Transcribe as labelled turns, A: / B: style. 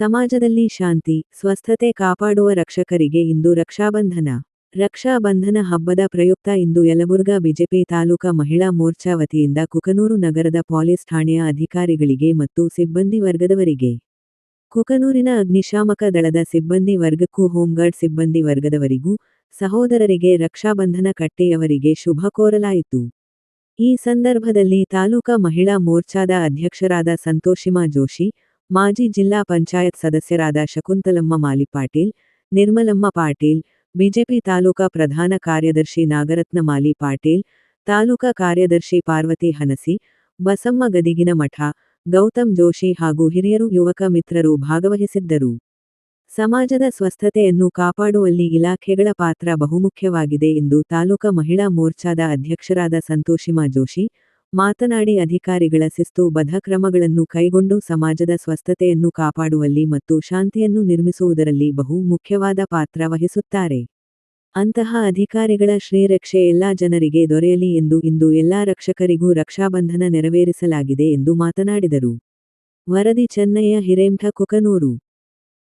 A: ಸಮಾಜದಲ್ಲಿ ಶಾಂತಿ, ಸ್ವಸ್ಥತೆ ಕಾಪಾಡುವ ರಕ್ಷಕರಿಗೆ ಇಂದು ರಕ್ಷಾಬಂಧನ. ರಕ್ಷಾಬಂಧನ ಹಬ್ಬದ ಪ್ರಯುಕ್ತ ಇಂದು ಯಲಬುರ್ಗಾ ಬಿಜೆಪಿ ತಾಲೂಕಾ ಮಹಿಳಾ ಮೋರ್ಚಾ ವತಿಯಿಂದ ಕುಕನೂರು ನಗರದ ಪೊಲೀಸ್ ಠಾಣೆಯ ಅಧಿಕಾರಿಗಳಿಗೆ ಮತ್ತು ಸಿಬ್ಬಂದಿ ವರ್ಗದವರಿಗೆ. ಕುಕನೂರಿನ ಅಗ್ನಿಶಾಮಕ ದಳದ ಸಿಬ್ಬಂದಿ ವರ್ಗಕ್ಕೂ ಹೋಂಗಾರ್ಡ್ ಸಿಬ್ಬಂದಿ ವರ್ಗದವರಿಗೂ ಸಹೋದರರಿಗೆ ರಕ್ಷಾಬಂಧನ ಕಟ್ಟೆಯವರಿಗೆ ಶುಭ ಕೋರಲಾಯಿತು. ಈ ಸಂದರ್ಭದಲ್ಲಿ ತಾಲೂಕಾ ಮಹಿಳಾ ಮೋರ್ಚಾದ ಅಧ್ಯಕ್ಷರಾದ ಸಂತೋಷಿಮಾ ಜೋಶಿ ಮಾಜಿ ಜಿಲ್ಲಾ ಪಂಚಾಯತ್ ಸದಸ್ಯರಾದ ಶಕುಂತಲಮ್ಮ ಮಾಲಿಪಾಟೀಲ್, ನಿರ್ಮಲಮ್ಮ ಪಾಟೀಲ್, ಬಿಜೆಪಿ ತಾಲೂಕಾ ಪ್ರಧಾನ ಕಾರ್ಯದರ್ಶಿ ನಾಗರತ್ನ ಮಾಲಿ ಪಾಟೀಲ್ ತಾಲೂಕಾ ಕಾರ್ಯದರ್ಶಿ ಪಾರ್ವತಿ ಹನಸಿ, ಬಸಮ್ಮ ಗದಿಗಿನ ಮಠ, ಗೌತಮ್ ಜೋಶಿ ಹಾಗೂ ಹಿರಿಯರು ಯುವಕ ಮಿತ್ರರು ಭಾಗವಹಿಸಿದ್ದರು. ಸಮಾಜದ ಸ್ವಸ್ಥತೆಯನ್ನು ಕಾಪಾಡುವಲ್ಲಿ ಇಲಾಖೆಗಳ ಪಾತ್ರ ಬಹುಮುಖ್ಯವಾಗಿದೆ ಎಂದು ತಾಲೂಕಾ ಮಹಿಳಾ ಮೋರ್ಚಾದ ಅಧ್ಯಕ್ಷರಾದ ಸಂತೋಷಿಮಾ ಜೋಶಿ ಮಾತನಾಡಿ ಅಧಿಕಾರಿಗಳ ಶಿಸ್ತು ಬದ್ಧ ಕ್ರಮಗಳನ್ನು ಕೈಗೊಂಡು ಸಮಾಜದ ಸ್ವಸ್ಥತೆಯನ್ನು ಕಾಪಾಡುವಲ್ಲಿ ಮತ್ತು ಶಾಂತಿಯನ್ನು ನಿರ್ಮಿಸುವುದರಲ್ಲಿ ಬಹು ಮುಖ್ಯವಾದ ಪಾತ್ರ ವಹಿಸುತ್ತಾರೆ. ಅಂತಹ ಅಧಿಕಾರಿಗಳ ಶ್ರೀರಕ್ಷೆ ಎಲ್ಲಾ ಜನರಿಗೆ ದೊರೆಯಲಿ ಎಂದು ಇಂದು ಎಲ್ಲಾ ರಕ್ಷಕರಿಗೂ ರಕ್ಷಾಬಂಧನ ನೆರವೇರಿಸಲಾಗಿದೆ ಎಂದು ಮಾತನಾಡಿದರು. ವರದಿ ಚೆನ್ನಯ್ಯ ಹಿರೇಮಠ ಕುಕನೂರು.